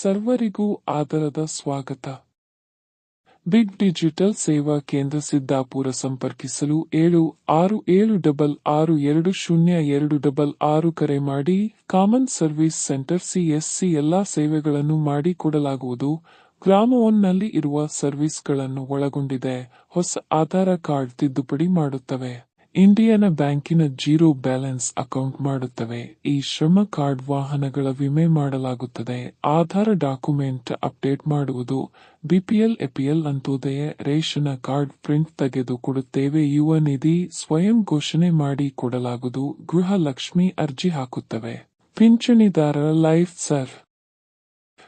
ಸರ್ವರಿಗೂ ಆದರದ ಸ್ವಾಗತ. Big digital ಸೇವಾ ಕೇಂದ್ರ ಸಿದ್ದಾಪುರ ಸಂಪರ್ಕಿಸಲು ಏಳು ಆರು ಏಳು ಡಬಲ್ ಆರು ಎರಡು ಶೂನ್ಯ ಎರಡು ಡಬಲ್ ಆರು ಕರೆ ಮಾಡಿ ಕಾಮನ್ ಸರ್ವಿಸ್ ಸೆಂಟರ್ ಸಿಎಸ್ಸಿ ಎಲ್ಲಾ ಸೇವೆಗಳನ್ನು ಮಾಡಿಕೊಡಲಾಗುವುದು. ಗ್ರಾಮ ಒನ್ನಲ್ಲಿ ಇರುವ ಸರ್ವಿಸ್ಗಳನ್ನು ಒಳಗೊಂಡಿದೆ. ಹೊಸ ಆಧಾರ ಕಾರ್ಡ್ ತಿದ್ದುಪಡಿ ಮಾಡುತ್ತವೆ. ಇಂಡಿಯನ್ ಬ್ಯಾಂಕಿನ ಜೀರೋ ಬ್ಯಾಲೆನ್ಸ್ ಅಕೌಂಟ್ ಮಾಡುತ್ತವೆ. ಈ ಶ್ರಮ ಕಾರ್ಡ್ ವಾಹನಗಳ ವಿಮೆ ಮಾಡಲಾಗುತ್ತದೆ. ಆಧಾರ್ ಡಾಕ್ಯುಮೆಂಟ್ ಅಪ್ಡೇಟ್ ಮಾಡುವುದು. BPL, APL Antyodaya ration card print ತೆಗೆದು ಕೊಡುತ್ತೇವೆ ಯುವ ನಿಧಿ ಸ್ವಯಂ ಘೋಷಣೆ ಮಾಡಿ ಕೊಡಲಾಗುವುದು. ಗೃಹ ಲಕ್ಷ್ಮಿ ಅರ್ಜಿ ಹಾಕುತ್ತವೆ. ಪಿಂಚಣಿದಾರರ ಲೈಫ್ ಸರ್.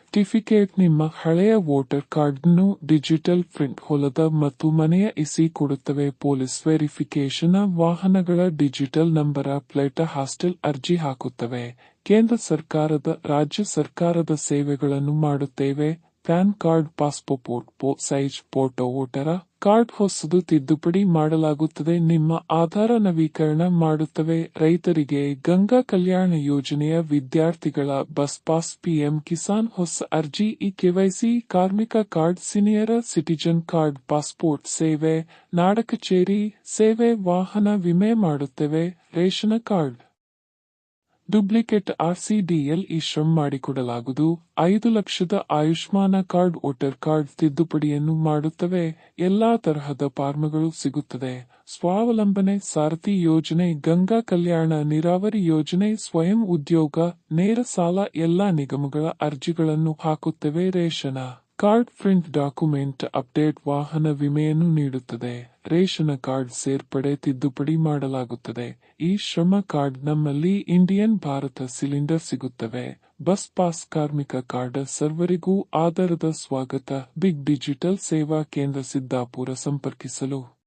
ಸರ್ಟಿಫಿಕೇಟ್ ನಿಮ್ಮ ಹಳೆಯ ವೋಟರ್ ಕಾರ್ಡ್ನ್ನು ಡಿಜಿಟಲ್ ಪ್ರಿಂಟ್ ಹೊಲದ ಮತ್ತು ಮನೆಯ ಇಸಿ ಕೊಡುತ್ತವೆ. ಪೊಲೀಸ್ ವೆರಿಫಿಕೇಶನ್ ವಾಹನಗಳ ಡಿಜಿಟಲ್ ನಂಬರ ಪ್ಲೇಟ್ ಹಾಸ್ಟೆಲ್ ಅರ್ಜಿ ಹಾಕುತ್ತವೆ. ಕೇಂದ್ರ ಸರ್ಕಾರದ, ರಾಜ್ಯ ಸರ್ಕಾರದ ಸೇವೆಗಳನ್ನು ಮಾಡುತ್ತೇವೆ. PAN card, passport size, photo, voter card ಹೊಸದು ತಿದ್ದುಪಡಿ ಮಾಡಲಾಗುತ್ತದೆ. ನಿಮ್ಮ ಆಧಾರ ನವೀಕರಣ ಮಾಡುತ್ತವೆ. ರೈತರಿಗೆ ಗಂಗಾ ಕಲ್ಯಾಣ ಯೋಜನೆಯ ವಿದ್ಯಾರ್ಥಿಗಳ ಬಸ್ ಪಾಸ್ ಪಿಎಂ ಕಿಸಾನ್ ಹೊಸ ಅರ್ಜಿ. ಇ ಕೆವೈಸಿ ಕಾರ್ಮಿಕ card, senior citizen card, passport ಸೇವೆ, ನಾಡಕಚೇರಿ ಸೇವೆ, ವಾಹನ ವಿಮೆ ಮಾಡುತ್ತೇವೆ. Ration card. Duplicate RC DL Shram ಮಾಡಿಕೊಡಲಾಗುವುದು. ಐದು ಲಕ್ಷದ ಆಯುಷ್ಮಾನ ಕಾರ್ಡ್ ವೋಟರ್ ಕಾರ್ಡ್ ತಿದ್ದುಪಡಿಯನ್ನು ಮಾಡುತ್ತವೆ. ಎಲ್ಲಾ ತರಹದ ಫಾರ್ಮ್ಗಳು ಸಿಗುತ್ತದೆ. ಸ್ವಾವಲಂಬನೆ ಸಾರಥಿ ಯೋಜನೆ, ಗಂಗಾ ಕಲ್ಯಾಣ ನೀರಾವರಿ ಯೋಜನೆ, ಸ್ವಯಂ ಉದ್ಯೋಗ, ನೇರ ಸಾಲ, ಎಲ್ಲಾ ನಿಗಮಗಳ ಅರ್ಜಿಗಳನ್ನು ಹಾಕುತ್ತವೆ ration. Card print document update ವಾಹನ ವಿಮೆಯನ್ನು ನೀಡುತ್ತದೆ. ರೇಷನ್ ಕಾರ್ಡ್ ಸೇರ್ಪಡೆ ತಿದ್ದುಪಡಿ ಮಾಡಲಾಗುತ್ತದೆ. ಈ ಶ್ರಮ ಕಾರ್ಡ್ ನಮ್ಮಲ್ಲಿ ಇಂಡಿಯನ್ ಭಾರತ ಸಿಲಿಂಡರ್ ಸಿಗುತ್ತವೆ. ಬಸ್ ಪಾಸ್ ಕಾರ್ಮಿಕ ಕಾರ್ಡ್ ಸರ್ವರಿಗೂ ಆಧಾರದ ಸ್ವಾಗತ. ಬಿಗ್ ಡಿಜಿಟಲ್ ಸೇವಾ ಕೇಂದ್ರ ಸಿದ್ದಾಪುರ ಸಂಪರ್ಕಿಸಲು.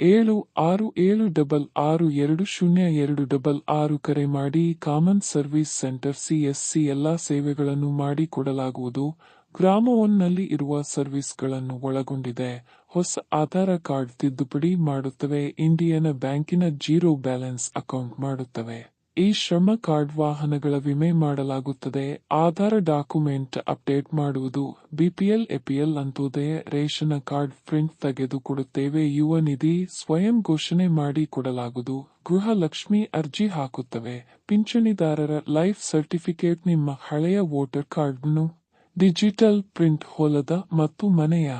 ಏಳು ಆರು ಏಳು ಡಬಲ್ ಆರು ಎರಡು ಶೂನ್ಯ ಎರಡು ಡಬಲ್ ಆರು ಕರೆ ಮಾಡಿ ಕಾಮನ್ ಸರ್ವಿಸ್ ಸೆಂಟರ್ ಸಿಎಸ್ಸಿ ಎಲ್ಲಾ ಸೇವೆಗಳನ್ನು ಮಾಡಿಕೊಡಲಾಗುವುದು. ಗ್ರಾಮ ಒನ್ನಲ್ಲಿ ಇರುವ ಸರ್ವಿಸ್ಗಳನ್ನು ಒಳಗೊಂಡಿದೆ. ಹೊಸ ಆಧಾರ ಕಾರ್ಡ್ ತಿದ್ದುಪಡಿ ಮಾಡುತ್ತವೆ. ಇಂಡಿಯನ್ ಬ್ಯಾಂಕಿನ ಜೀರೋ ಬ್ಯಾಲೆನ್ಸ್ ಅಕೌಂಟ್ ಮಾಡುತ್ತವೆ. ಈ ಶ್ರಮ ಕಾರ್ಡ್ ವಾಹನಗಳ ವಿಮೆ ಮಾಡಲಾಗುತ್ತದೆ. ಆಧಾರ ಡಾಕ್ಯುಮೆಂಟ್ ಅಪ್ಡೇಟ್ ಮಾಡುವುದು. BPL, APL Antyodaya ration card print ತೆಗೆದುಕೊಡುತ್ತೇವೆ. Yuva Nidhi ಸ್ವಯಂ ಘೋಷಣೆ ಮಾಡಿ ಕೊಡಲಾಗುವುದು. ಗೃಹ ಲಕ್ಷ್ಮಿ ಅರ್ಜಿ ಹಾಕುತ್ತವೆ. ಪಿಂಚಣಿದಾರರ ಲೈಫ್ ಸರ್ಟಿಫಿಕೇಟ್ ನಿಮ್ಮ ಹಳೆಯ ವೋಟರ್ ಕಾರ್ಡ್ನ್ನು ಡಿಜಿಟಲ್ ಪ್ರಿಂಟ್ ಹೊಲದ ಮತ್ತು ಮನೆಯ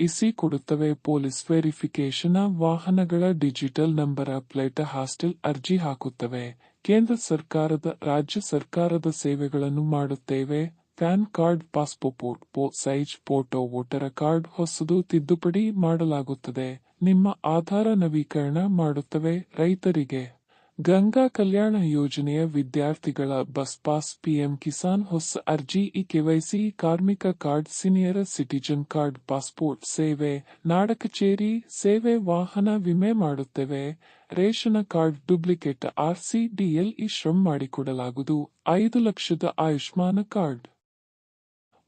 ಇಸಿ ಕೊಡುತ್ತವೆ. ಪೊಲೀಸ್ ವೆರಿಫಿಕೇಶನ್ ವಾಹನಗಳ ಡಿಜಿಟಲ್ ನಂಬರ ಪ್ಲೇಟ್ ಹಾಸ್ಟೆಲ್ ಅರ್ಜಿ ಹಾಕುತ್ತವೆ. ಕೇಂದ್ರ ಸರ್ಕಾರದ, ರಾಜ್ಯ ಸರ್ಕಾರದ ಸೇವೆಗಳನ್ನು ಮಾಡುತ್ತೇವೆ. PAN card, passport size, photo, voter card ಹೊಸದು ತಿದ್ದುಪಡಿ ಮಾಡಲಾಗುತ್ತದೆ. ನಿಮ್ಮ ಆಧಾರ ನವೀಕರಣ ಮಾಡುತ್ತವೆ ರೈತರಿಗೆ. ಗಂಗಾ ಕಲ್ಯಾಣ ಯೋಜನೆಯ ವಿದ್ಯಾರ್ಥಿಗಳ ಬಸ್ ಪಾಸ್ ಪಿಎಂ ಕಿಸಾನ್ ಹೊಸ ಅರ್ಜಿ ಇ ಕೆವೈಸಿ ಕಾರ್ಮಿಕ card, senior citizen card, passport ಸೇವೆ ನಾಡ ಕಚೇರಿ ಸೇವೆ, ವಾಹನ ವಿಮೆ ಮಾಡುತ್ತೇವೆ. Ration card duplicate RC DL e Shram ಮಾಡಿಕೊಡಲಾಗುವುದು. ಐದು ಲಕ್ಷದ ಆಯುಷ್ಮಾನ ಕಾರ್ಡ್.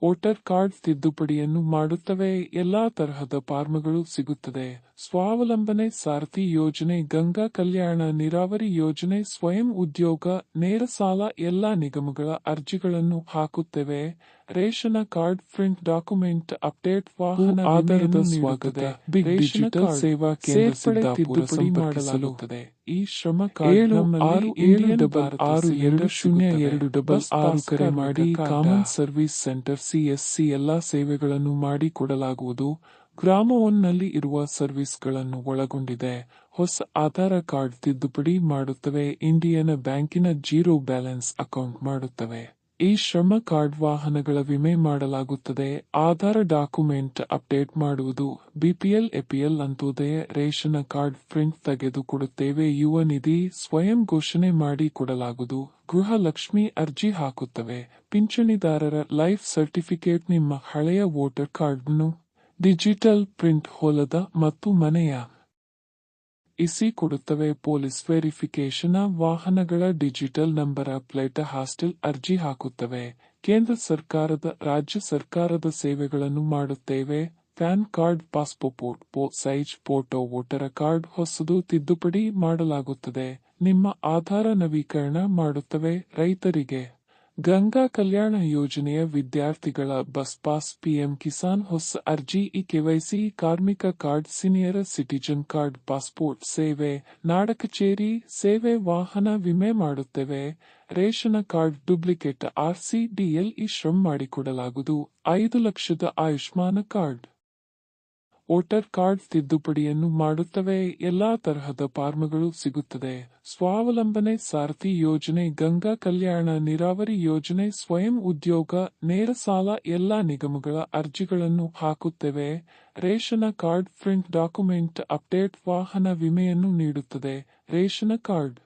ವೋಟರ್ ಕಾರ್ಡ್ ತಿದ್ದುಪಡಿಯನ್ನು ಮಾಡುತ್ತವೆ. ಎಲ್ಲಾ ತರಹದ ಫಾರ್ಮ್ಗಳು ಸಿಗುತ್ತದೆ. ಸ್ವಾವಲಂಬನೆ ಸಾರಥಿ ಯೋಜನೆ ಗಂಗಾ ಕಲ್ಯಾಣ ನೀರಾವರಿ ಯೋಜನೆ ಸ್ವಯಂ ಉದ್ಯೋಗ ನೇರ ಸಾಲ ಎಲ್ಲಾ ನಿಗಮಗಳ ಅರ್ಜಿಗಳನ್ನು ಹಾಕುತ್ತೇವೆ. Ration card print document update ವಾಹನ ಆಧಾರದ ಸ್ವಾಗತ. ರೇಷನ್ ಡಿಜಿಟಲ್ ಸೇವಾ ಕೇಂದ್ರ ಸಿದ್ದಾಪುರ ಮಾಡಲಾಗುತ್ತದೆ. ಈ ಶ್ರಮ ಕಾರ್ಡ್ ಆರು ಏಳು ಡಬಲ್ ಆರು ಎರಡು ಶೂನ್ಯ ಎರಡು ಡಬಲ್ ಆರು ಕರೆ ಮಾಡಿ ಕಾಮನ್ ಸರ್ವಿಸ್ ಸೆಂಟರ್ ಸಿಎಸ್ಸಿ ಎಲ್ಲಾ ಸೇವೆಗಳನ್ನು ಮಾಡಿಕೊಡಲಾಗುವುದು. ಗ್ರಾಮ ಒನ್ನಲ್ಲಿ ಇರುವ ಸರ್ವಿಸ್ಗಳನ್ನು ಒಳಗೊಂಡಿದೆ. ಹೊಸ ಆಧಾರ ಕಾರ್ಡ್ ತಿದ್ದುಪಡಿ ಮಾಡುತ್ತವೆ. ಇಂಡಿಯನ್ ಬ್ಯಾಂಕಿನ ಜೀರೋ ಬ್ಯಾಲೆನ್ಸ್ ಅಕೌಂಟ್ ಮಾಡುತ್ತವೆ. ಈ ಶ್ರಮ ಕಾರ್ಡ್ ವಾಹನಗಳ ವಿಮೆ ಮಾಡಲಾಗುತ್ತದೆ. ಆಧಾರ ಡಾಕ್ಯುಮೆಂಟ್ ಅಪ್ಡೇಟ್ ಮಾಡುವುದು. BPL, APL Antyodaya ration card print ತೆಗೆದುಕೊಡುತ್ತೇವೆ. Yuva Nidhi ಸ್ವಯಂ ಘೋಷಣೆ ಮಾಡಿ ಕೊಡಲಾಗುವುದು. ಗೃಹ ಲಕ್ಷ್ಮಿ ಅರ್ಜಿ ಹಾಕುತ್ತವೆ. ಪಿಂಚಣಿದಾರರ ಲೈಫ್ ಸರ್ಟಿಫಿಕೇಟ್ ನಿಮ್ಮ ಹಳೆಯ ವೋಟರ್ ಕಾರ್ಡ್ನ್ನು ಡಿಜಿಟಲ್ ಪ್ರಿಂಟ್ ಹೊಲದ ಮತ್ತು ಮನೆಯ ಇಸಿ ಕೊಡುತ್ತವೆ. ಪೊಲೀಸ್ ವೆರಿಫಿಕೇಶನ್ ವಾಹನಗಳ ಡಿಜಿಟಲ್ ನಂಬರ ಪ್ಲೇಟ್ ಹಾಸ್ಟೆಲ್ ಅರ್ಜಿ ಹಾಕುತ್ತವೆ. ಕೇಂದ್ರ ಸರ್ಕಾರದ, ರಾಜ್ಯ ಸರ್ಕಾರದ ಸೇವೆಗಳನ್ನು ಮಾಡುತ್ತೇವೆ. PAN card, passport size, photo, voter card ಹೊಸದು ತಿದ್ದುಪಡಿ ಮಾಡಲಾಗುತ್ತದೆ. ನಿಮ್ಮ ಆಧಾರ ನವೀಕರಣ ಮಾಡುತ್ತವೆ ರೈತರಿಗೆ. ಗಂಗಾ ಕಲ್ಯಾಣ ಯೋಜನೆಯ ವಿದ್ಯಾರ್ಥಿಗಳ ಬಸ್ ಪಾಸ್ ಪಿಎಂ ಕಿಸಾನ್ ಹೊಸ ಅರ್ಜಿ ಇ ಕೆವೈಸಿ ಕಾರ್ಮಿಕ card senior citizen card passport ಸೇವೆ ನಾಡಕಚೇರಿ ಸೇವೆ ವಾಹನ ವಿಮೆ ಮಾಡುತ್ತೇವೆ. Ration card duplicate RC DL e Shram ಮಾಡಿಕೊಡಲಾಗುವುದು. ಐದು ಲಕ್ಷದ ಆಯುಷ್ಮಾನ್ ಕಾರ್ಡ್. ವೋಟರ್ ಕಾರ್ಡ್ ತಿದ್ದುಪಡಿಯನ್ನು ಮಾಡುತ್ತವೆ. ಎಲ್ಲಾ ತರಹದ ಫಾರ್ಮ್ಗಳು ಸಿಗುತ್ತದೆ. ಸ್ವಾವಲಂಬನೆ ಸಾರಥಿ ಯೋಜನೆ, ಗಂಗಾ ಕಲ್ಯಾಣ ನೀರಾವರಿ ಯೋಜನೆ, ಸ್ವಯಂ ಉದ್ಯೋಗ, ನೇರ ಸಾಲ, ಎಲ್ಲಾ ನಿಗಮಗಳ ಅರ್ಜಿಗಳನ್ನು ಹಾಕುತ್ತೇವೆ. Ration card, print document, update ವಾಹನ ವಿಮೆಯನ್ನು ನೀಡುತ್ತದೆ. Ration card